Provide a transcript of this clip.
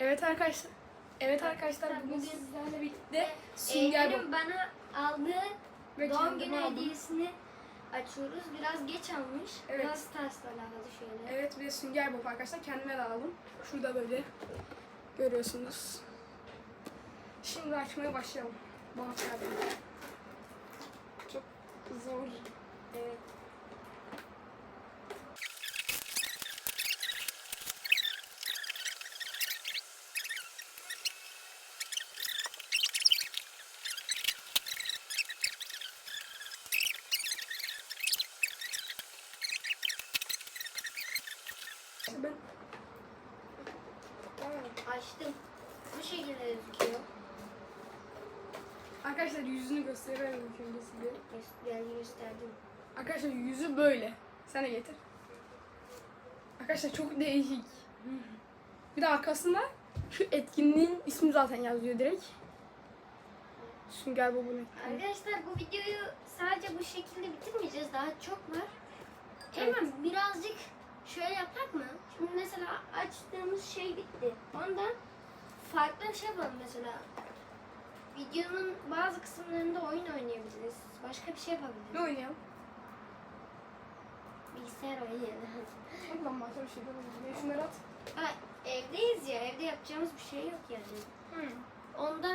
Evet arkadaşlar. Evet arkadaşlar bugün sizlerle birlikte sünger Eylül'ün bana aldığı Ve doğum kendime günü aldım. hediyesini açıyoruz. Biraz geç almış. Evet. Biraz tersle alakalı şöyle. Evet bir de sünger bob arkadaşlar kendime de aldım. Şurada böyle görüyorsunuz. Şimdi açmaya başlayalım. Yardım. Çok zor. Evet. Ben Açtım. Bu şekilde gözüküyor. Arkadaşlar yüzünü gösterelim önce size. Yani gösterdim. Arkadaşlar yüzü böyle. Sen de getir. Arkadaşlar çok değişik. Bir de arkasında şu etkinliğin ismi zaten yazıyor direkt. Sünger Bob'un. Arkadaşlar bu videoyu sadece bu şekilde bitirmeyeceğiz. Daha çok var. Hemen birazcık şöyle? Şimdi mesela açtığımız şey bitti. Ondan farklı bir şey yapalım mesela. Videonun bazı kısımlarında oyun oynayabiliriz. Başka bir şey yapabiliriz. Ne oynayalım? Bilgisayar oynayalım. Ondan başka bir şey yapalım. Şunları at. ha, evdeyiz ya. Evde yapacağımız bir şey yok yani. Ondan